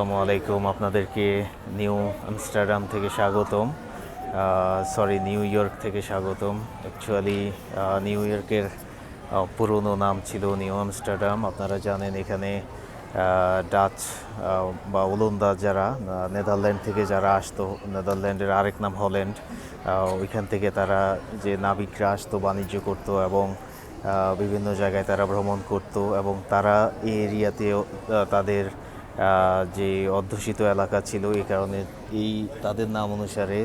আসসালামু আলাইকুম আপনাদেরকে নিউ আমস্টারডাম থেকে স্বাগতম। সরি নিউ ইয়র্ক থেকে স্বাগতম। অ্যাকচুয়ালি নিউ ইয়র্কের পুরনো নাম ছিল নিউ আমস্টারডাম। আপনারা জানেন এখানে ডাচ বা ওলন্দাজ যারা নেদারল্যান্ড থেকে যারা আসতো, নেদারল্যান্ডের আরেক নাম হল্যান্ড ওইখান থেকে তারা যে নাবিকরা আসতো, বাণিজ্য করতো এবং বিভিন্ন জায়গায় তারা ভ্রমণ করত এবং তারা এই এরিয়াতেও তাদের যে অধ্যুষিত এলাকা ছিল এই কারণে এই তাদের নাম অনুসারে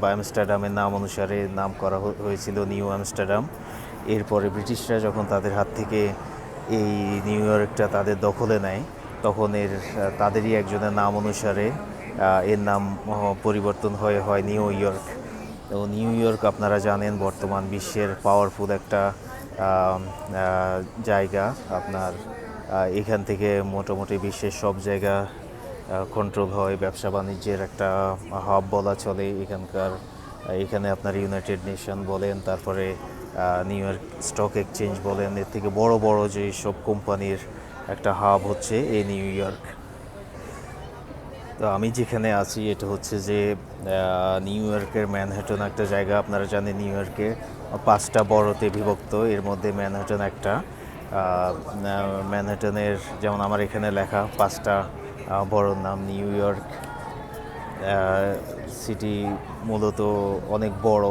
বা আমস্টারডামের নাম অনুসারে নাম করা হয়েছিল নিউ আমস্টারডাম এরপরে ব্রিটিশরা যখন তাদের হাত থেকে এই নিউ ইয়র্কটা তাদের দখলে নেয়, তখন এর তাদেরই একজনের নাম অনুসারে এর নাম পরিবর্তন হয়ে হয় নিউ ইয়র্ক। তো নিউ ইয়র্ক আপনারা জানেন, বর্তমান বিশ্বের পাওয়ারফুল একটা জায়গা। আপনার এখান থেকে মোটামুটি বিশ্বের সব জায়গা কন্ট্রোল হয়, ব্যবসা বাণিজ্যের একটা হাব বলা চলে এখানকার। এখানে আপনার ইউনাইটেড নেশন বলেন, তারপরে নিউ ইয়র্ক স্টক এক্সচেঞ্জ বলেন, এর থেকে বড় বড় যে সব কোম্পানির একটা হাব হচ্ছে এই নিউ ইয়র্ক তো আমি যেখানে আছি, এটা হচ্ছে যে নিউ ইয়র্কের ম্যানহাটন একটা জায়গা, আপনারা জানেন নিউ ইয়র্কে পাঁচটা বড়তে বিভক্ত, এর মধ্যে ম্যানহাটন একটা। ম্যানহাটনের যেমন আমার এখানে লেখা পাঁচটা বড় নাম, নিউ ইয়র্ক সিটি মূলত অনেক বড়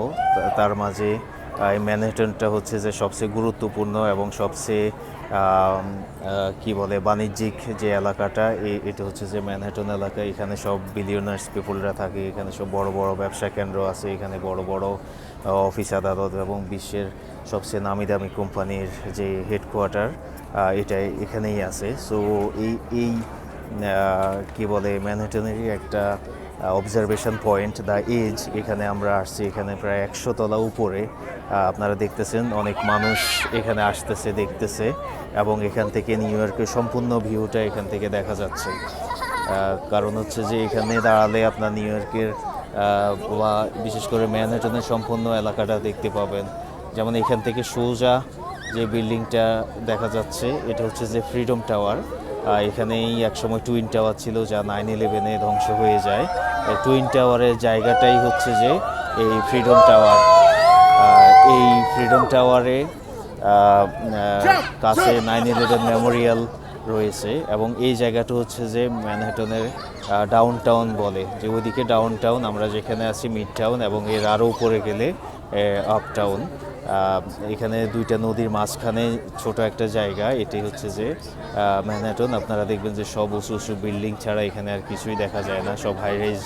তার মাঝে এই ম্যানহাটনটা হচ্ছে যে সবচেয়ে গুরুত্বপূর্ণ এবং সবচেয়ে কি বলে, বাণিজ্যিক যে এলাকাটা এটা হচ্ছে যে ম্যানহাটন এলাকা। এখানে সব বিলিয়নার্স পিপুলরা থাকে। এখানে সব বড় বড় ব্যবসা কেন্দ্র আছে। এখানে বড় বড় অফিস আদালত এবং বিশ্বের সবচেয়ে নামি দামি কোম্পানির যে হেডকোয়ার্টার এটা এখানেই আছে। সো এই এই কি বলে ম্যানহাটনেরই একটা অবজারভেশন পয়েন্ট দ্য এজ এখানে আমরা আসছি, এখানে প্রায় একশো তলা উপরে। আপনারা দেখতেছেন, অনেক মানুষ এখানে আসতেছে, দেখতেছে, এবং এখান থেকে নিউ ইয়র্কের সম্পূর্ণ ভিউটা এখান থেকে দেখা যাচ্ছে। কারণ হচ্ছে যে এখানে দাঁড়ালে আপনার নিউ ইয়র্কের বা বিশেষ করে ম্যানহাটনের সম্পূর্ণ এলাকাটা দেখতে পাবেন। যেমন এখান থেকে সোজা যে বিল্ডিংটা দেখা যাচ্ছে, এটা হচ্ছে যে ফ্রিডম টাওয়ার এখানেই একসময় টুইন টাওয়ার ছিল যা নাইন ইলেভেনে ধ্বংস হয়ে যায়। টুইন টাওয়ারের জায়গাটাই হচ্ছে যে এই ফ্রিডম টাওয়ার। এই ফ্রিডম টাওয়ারে কাছে নাইন ইলেভেন মেমোরিয়াল রয়েছে এবং এই জায়গাটা হচ্ছে যে ম্যানহাটনের ডাউন টাউন বলে। যে ওইদিকে ডাউন টাউন আমরা যেখানে আছি মিড টাউন এবং এর আরও উপরে গেলে আপ টাউন এখানে দুইটা নদীর মাঝখানে ছোট একটা জায়গা। এটি হচ্ছে যে ম্যানহাটন আপনারা দেখবেন যে সব উঁচু উঁচু বিল্ডিং ছাড়া এখানে আর কিছুই দেখা যায় না। সব হাই রাইজ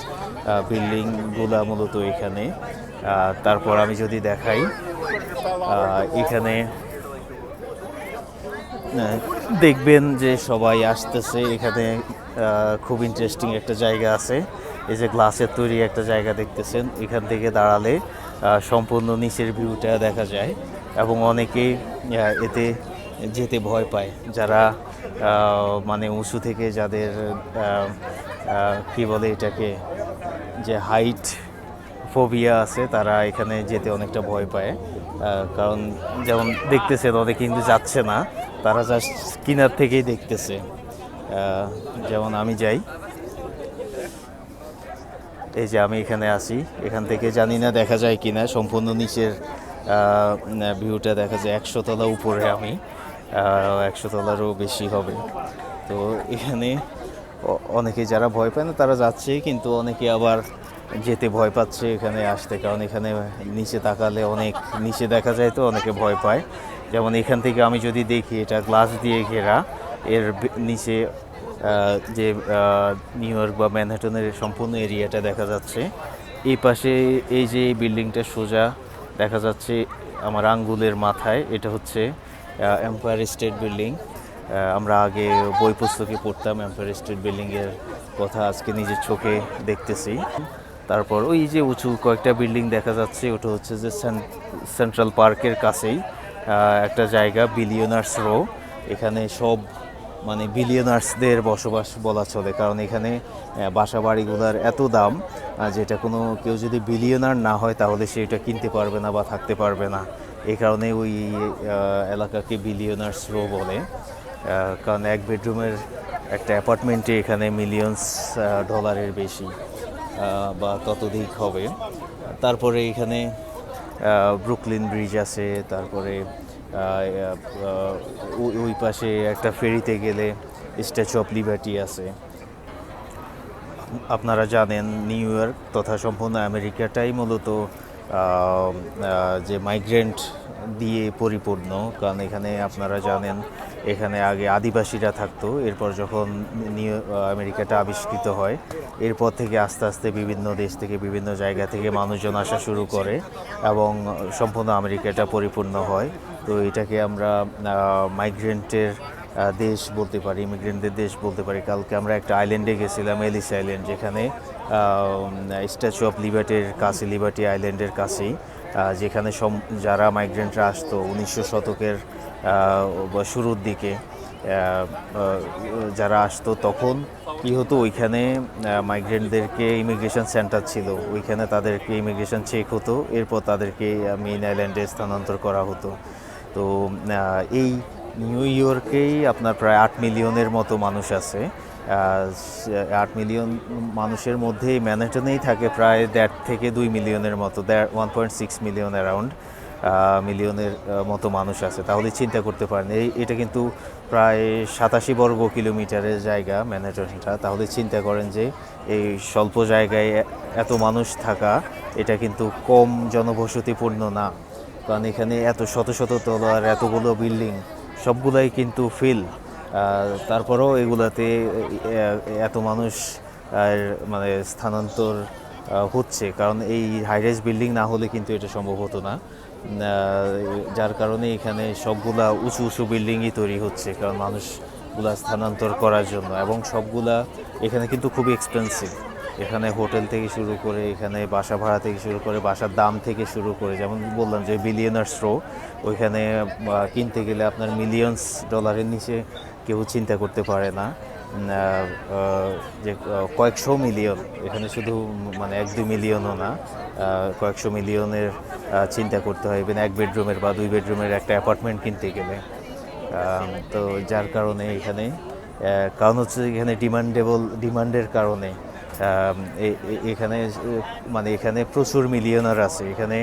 বিল্ডিংগুলা মূলত এখানে। তারপর আমি যদি দেখাই এখানে দেখবেন যে সবাই আসতেছে। এখানে খুব ইন্টারেস্টিং একটা জায়গা আছে। এই যে গ্লাসের তৈরি একটা জায়গা দেখতেছেন। এখান থেকে দাঁড়ালে সম্পূর্ণ নিচের ভিউটা দেখা যায় এবং অনেকেই এতে যেতে ভয় পায়। যারা মানে উঁচু থেকে যাদের কি বলে এটাকে, যে হাইট ফোবিয়া আছে, তারা এখানে যেতে অনেকটা ভয় পায়। কারণ যেমন দেখতেছেন, অনেকে কিন্তু যাচ্ছে না, তারা জাস্ট কিনার থেকেই দেখতেছে। যেমন আমি যাই এই যে আমি এখানে আছি, এখান থেকে জানি না দেখা যায় কি না সম্পূর্ণ নিচের ভিউটা দেখা যায় একশো তলা উপরে আমি একশো তলারও বেশি হবে। তো এখানে অনেকে যারা ভয় পায় না, তারা যাচ্ছে, কিন্তু অনেকে আবার যেতে ভয় পাচ্ছে এখানে আসতে, কারণ এখানে নিচে তাকালে অনেক, নিচে দেখা যায় তো অনেকে ভয় পায়। যেমন এখান থেকে আমি যদি দেখি, এটা গ্লাস দিয়ে ঘেরা, এর নিচে যে নিউ ইয়র্ক বা ম্যানহাটনের সম্পূর্ণ এরিয়াটা দেখা যাচ্ছে। এই পাশে এই যে বিল্ডিংটা সোজা দেখা যাচ্ছে আমার আঙ্গুলের মাথায়, এটা হচ্ছে এম্পায়ার স্টেট বিল্ডিং। আমরা আগে বই পুস্তকে পড়তাম, এম্পায়ার স্টেট বিল্ডিংয়ের কথা আজকে নিজের চোখে দেখতেছি। তারপর ওই যে উঁচু কয়েকটা বিল্ডিং দেখা যাচ্ছে, ওটা হচ্ছে যে সেন- সেন্ট্রাল পার্কের কাছেই। একটা জায়গা, বিলিয়নার্স রো। এখানে সব মানে বিলিয়নার্সদের বসবাস বলা চলে, কারণ এখানে বাসা বাড়িগুলোর এত দাম যেটা কোনো, কেউ যদি বিলিয়নার না হয়, তাহলে সে এটা কিনতে পারবে না বা থাকতে পারবে না। এই কারণে ওই এলাকাকে বিলিয়নার্স রো বলে কারণ এক বেডরুমের একটা অ্যাপার্টমেন্টে এখানে মিলিয়নস ডলারের বেশি বা ততোধিক হবে। তারপরে এখানে ব্রুকলিন ব্রিজ আছে, তারপরে ওই- পাশে একটা ফেরিতে গেলে স্ট্যাচু অফ লিবার্টি আছে। আপনারা জানেন নিউ ইয়র্ক তথা সম্পূর্ণ আমেরিকাটাই মূলত যে মাইগ্রেন্ট দিয়ে পরিপূর্ণ। কারণ এখানে আপনারা জানেন, এখানে আগে আদিবাসীরা থাকতো। এরপর যখন নিউ আমেরিকাটা আবিষ্কৃত হয়, এরপর থেকে আস্তে আস্তে বিভিন্ন দেশ থেকে, বিভিন্ন জায়গা থেকে মানুষজন আসা শুরু করে এবং সম্পূর্ণ আমেরিকাটা পরিপূর্ণ হয়। তো এটাকে আমরা মাইগ্রেন্টের দেশ বলতে পারি ইমিগ্রেন্টদের দেশ বলতে পারি। কালকে আমরা একটা আইল্যান্ডে গেছিলাম এলিস আইল্যান্ড যেখানে স্ট্যাচু অফ লিবার্টির কাছে লিবার্টি আইল্যান্ডের কাছেই যেখানে সম, যারা মাইগ্রেন্টরা আসতো, উনিশশো শতকের শুরুর দিকে যারা আসতো, তখন কি হতো, ওইখানে মাইগ্রেন্টদেরকে ইমিগ্রেশন সেন্টার ছিল। ওইখানে তাদেরকে ইমিগ্রেশন চেক হতো, এরপর তাদেরকে মেইন আইল্যান্ডে স্থানান্তর করা হতো। তো এই নিউ ইয়র্কেই আপনার প্রায় আট মিলিয়নের মতো মানুষ আছে। আট মিলিয়ন মানুষের মধ্যে ম্যানহাটনেই থাকে প্রায় দেড় থেকে দুই মিলিয়নের মতো, দেড় one point six million around মিলিয়নের মতো মানুষ আছে। তাহলে চিন্তা করতে পারেন, এই, এটা কিন্তু প্রায় সাতাশি বর্গ কিলোমিটারের জায়গা ম্যানহাটনটা তাহলে চিন্তা করেন যে এই স্বল্প জায়গায় এত মানুষ থাকা, এটা কিন্তু কম জনবসতিপূর্ণ না। কারণ এখানে এত শত শত তলার এতগুলো বিল্ডিং, সবগুলাই কিন্তু ফিল। তারপরেও এগুলাতে এত মানুষ মানে স্থানান্তর হচ্ছে। কারণ এই হাইরাইজ বিল্ডিং না হলে কিন্তু এটা সম্ভব হতো না। যার কারণে এখানে সবগুলা উঁচু উঁচু বিল্ডিংই তৈরি হচ্ছে, কারণ মানুষগুলা স্থানান্তর করার জন্য। এবং সবগুলা এখানে কিন্তু খুবই এক্সপেন্সিভ এখানে হোটেল থেকে শুরু করে, এখানে বাসা ভাড়া থেকে শুরু করে, বাসার দাম থেকে শুরু করে, যেমন বললাম যে বিলিয়নার্স রো ওইখানে কিনতে গেলে আপনার মিলিয়নস ডলারের নিচে কেউ চিন্তা করতে পারে না। যে কয়েকশো মিলিয়ন এখানে শুধু মানে এক দু মিলিয়নও না কয়েকশো মিলিয়নের চিন্তা করতে হয়। ইভেন এক বেডরুমের বা দুই বেডরুমের একটা অ্যাপার্টমেন্ট কিনতে গেলে। তো যার কারণে এখানে কারণ হচ্ছে এখানে ডিমান্ডেবল ডিমান্ডের কারণে এখানে মানে এখানে প্রচুর মিলিয়নার আছে। এখানে,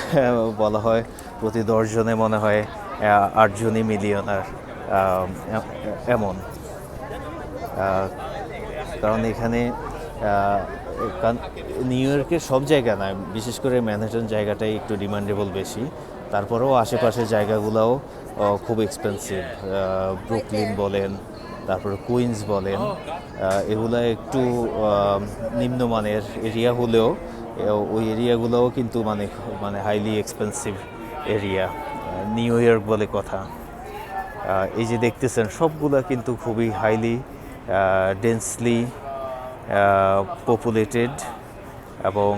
বলা হয় প্রতি দশজনে মনে হয় আটজনই মিলিয়নার এমন। কারণ এখানে নিউ ইয়র্কের সব জায়গা না, বিশেষ করে ম্যানহাটন জায়গাটাই একটু ডিমান্ডেবল বেশি। তারপরেও আশেপাশের জায়গাগুলোও খুব এক্সপেন্সিভ ব্রুকলিন বলেন তারপরে কুইন্স বলেন আহ, এগুলা একটু নিম্নমানের এরিয়া হলেও ওই এরিয়াগুলোও কিন্তু মানে মানে highly expensive area New York বলে কথা। এই যে দেখতেছেন সবগুলা কিন্তু খুবই হাইলি ডেন্সলি পপুলেটেড এবং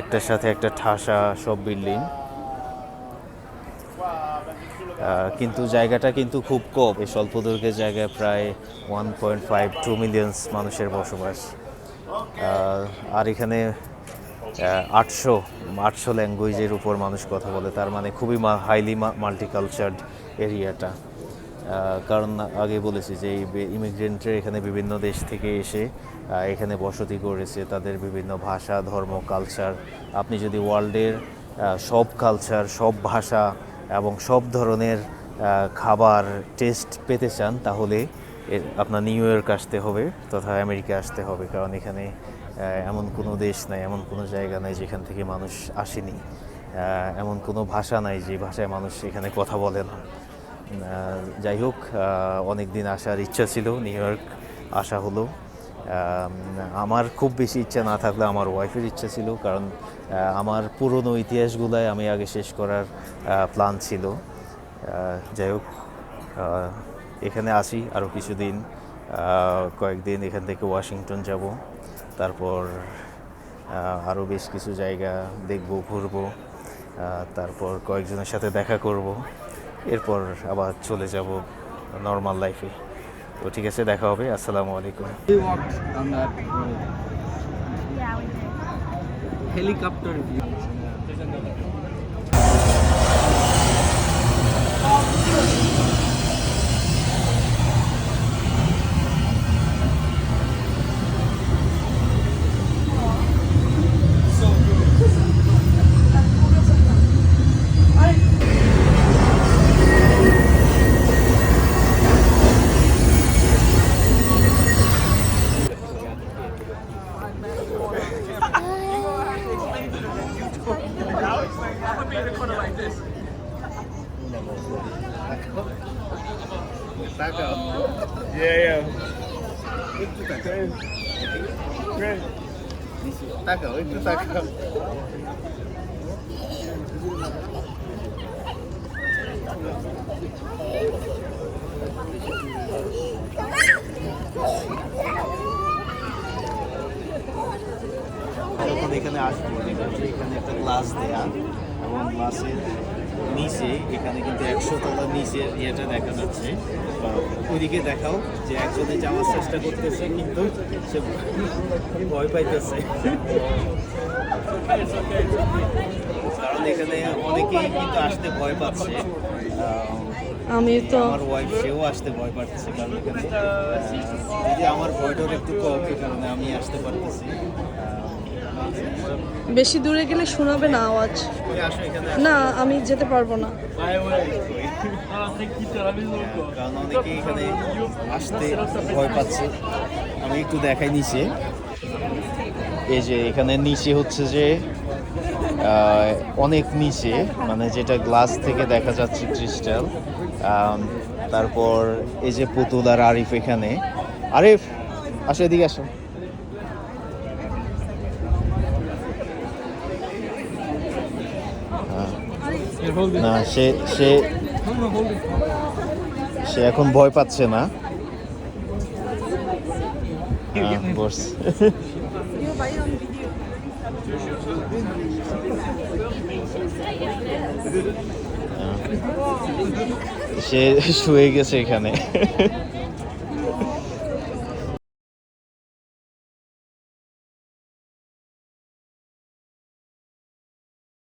একটার সাথে একটা ঠাসা সব বিল্ডিং কিন্তু জায়গাটা কিন্তু খুব কম। এই স্বল্প দৈর্ঘ্যের জায়গায় প্রায় one point five two millions মানুষের বসবাস। আর এখানে আটশো আটশো ল্যাঙ্গুয়েজের উপর মানুষ কথা বলে। তার মানে খুবই হাইলি মাল্টিকালচার্ড এরিয়াটা কারণ আগে বলেছি যে ইমিগ্রেন্টের এখানে বিভিন্ন দেশ থেকে এসে এখানে বসতি করেছে। তাদের বিভিন্ন ভাষা, ধর্ম কালচার আপনি যদি ওয়ার্ল্ডের সব কালচার সব ভাষা এবং সব ধরনের খাবার টেস্ট পেতে চান, তাহলে আপনার নিউ ইয়র্ক আসতে হবে তথা আমেরিকা আসতে হবে। কারণ এখানে এমন কোনো দেশ নাই, এমন কোনো জায়গা নাই যেখান থেকে মানুষ আসেনি। এমন কোনো ভাষা নাই যে ভাষায় মানুষ এখানে কথা বলে না। যাই হোক অনেক দিন আসার ইচ্ছা ছিল নিউ ইয়র্ক আসা হলো। আমার খুব বেশি ইচ্ছা না থাকলে আমার ওয়াইফের ইচ্ছা ছিল, কারণ আমার পুরনো ইতিহাসগুলাই আমি আগে শেষ করার প্ল্যান ছিল। যাই হোক এখানে আসি আরও কিছুদিন কয়েকদিন এখান থেকে ওয়াশিংটন যাব। তারপর আরও বেশ কিছু জায়গা দেখব, ঘুরবো তারপর কয়েকজনের সাথে দেখা করব। এরপর আবার চলে যাব নর্মাল লাইফে তো ঠিক আছে দেখা হবে আসসালামু আলাইকুম। We put it like this. Taco. Yeah, yeah. Great. Great. Taco, it's a এখানে আসবো এখানে একটা ক্লাস দেয়া এবং গ্লাসের নিচে এখানে কিন্তু একশো তলার নিচে ইয়েটা দেখা যাচ্ছে। বা ওইদিকে দেখাও যে একজনে যাওয়ার চেষ্টা করতেছে কিন্তু সে ভয় পাইতেছে। কারণ এখানে অনেকেই কিন্তু আসতে ভয় পাচ্ছে। আমি তো আমার ওয়াইফ সেও আসতে ভয় পাচ্ছে কারণ এখানে যদি আমার ভয়টাও একটু কম কারণে আমি আসতে পারতেছি। বেশি দূরে গেলে শোনাবে না আওয়াজ। না, আমি যেতে পারব না। আসতে ভয় পাচ্ছে আমি একটু দেখাই নিচে এই যে এখানে নিচে হচ্ছে যে অনেক নিচে মানে যেটা গ্লাস থেকে দেখা যাচ্ছে ক্রিস্টাল তারপর এই যে পুতুল আর আরিফ এখানে। আরিফ, আসো এদিকে আসো। না সে সে সে এখন ভয় পাচ্ছে না। হ্যাঁ। সে শুয়ে গেছে এখানে।